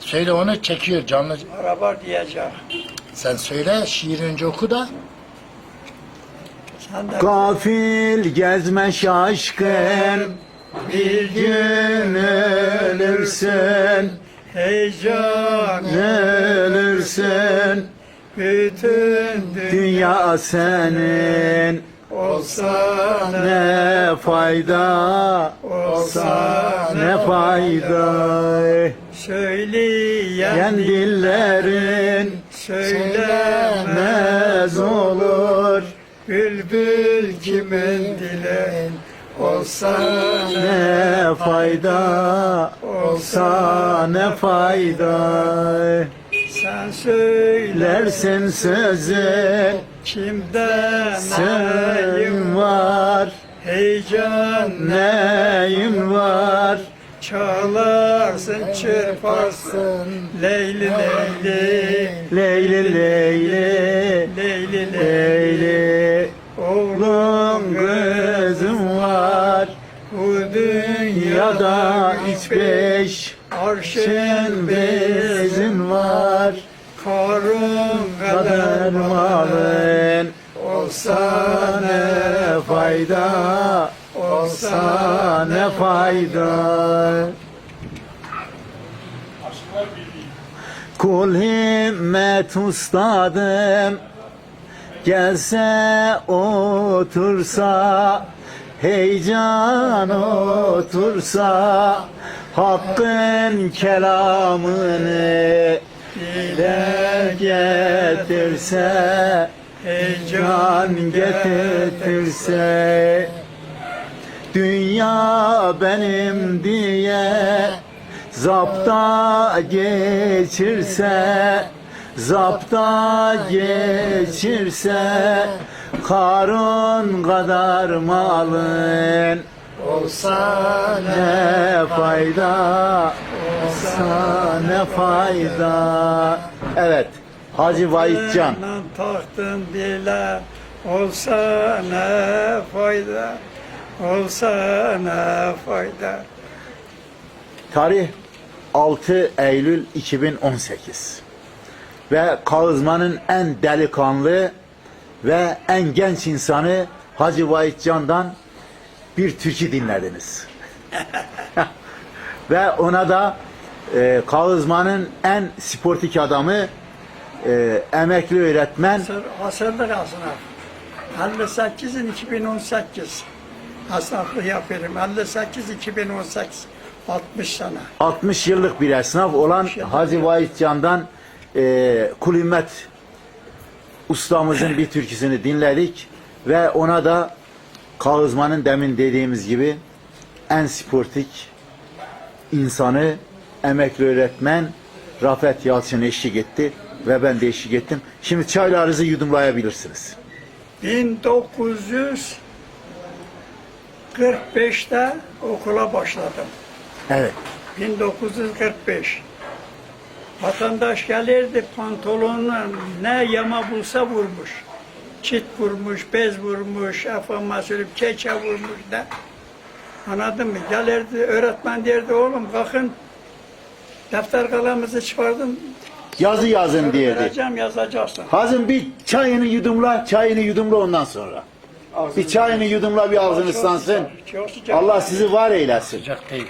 Söyle onu çekiyor canlı. Araba diyecek. Sen söyle şiir önce oku da. Sen de Gafil gezme şaşkın bir gün ölürsün heyecan ölürsün bütün dünya dünya senin olsa ne fayda? Olsa ne fayda? Söyleyen yen dillerin söylemez mez olur. Bülbül kimin dile olsa ne fayda? Olsa ne fayda? Sen söylersin Lersin Sen neyim var? Heyecan Neyim var? Çalarsın çırparsın. Leyli leyli. Leyli leyli leyli. Leyli oğlum kızım var. Bu dünyada üç beş arşın bezin var karun Kadar malın olsa ne fayda? Olsa ne fayda? Kul himmet ustadım. Gelse otursa Heyecan otursa Hakkın kelamını Dile getirse heyecan Can getirse. Dünya benim diye Zapta geçirse Zapta geçirse Karun kadar malın Olsa ne fayda olsa ne fayda? Evet Hacı Vahitcan tahtın dile olsa ne fayda? Olsa ne fayda? Tarih 6 Eylül 2018 ve Kağızman'ın en delikanlı ve en genç insanı Hacı Vahit Can'dan bir türkü dinlediniz. ve ona da e, Kağızman'ın en sportik adamı e, emekli öğretmen Asır, asırlık asnaf 58'in 2018 asnaflık yapıyorum. 58 2018 60 sene 60 yıllık bir esnaf olan Hacı Vahit Can'dan e, Kulümet ustamızın bir türküsünü dinledik ve ona da Kağızman'ın demin dediğimiz gibi en sportik insanı emekli öğretmen Rafet Yalçın eşlik etti ve ben de eşlik ettim. Şimdi çaylarınızı yudumlayabilirsiniz. 1945'te okula başladım Evet. 1945 Vatandaş gelirdi pantolonunu ne yama bulsa vurmuş. Çit vurmuş, bez vurmuş, efendim söyleyeyim keçe vurmuş da. Anladın mı? Gelirdi öğretmen derdi oğlum kalkın defter kalemimizi çıkardım. Yazı yazın diyedi. Vereceğim yazacaksın. Hazım bir çayını yudumla, çayını yudumla ondan sonra. Bir çayını yudumla bir ağzını ıslansın. Çok sıcak. Allah sizi var eylesin. sıcak değil.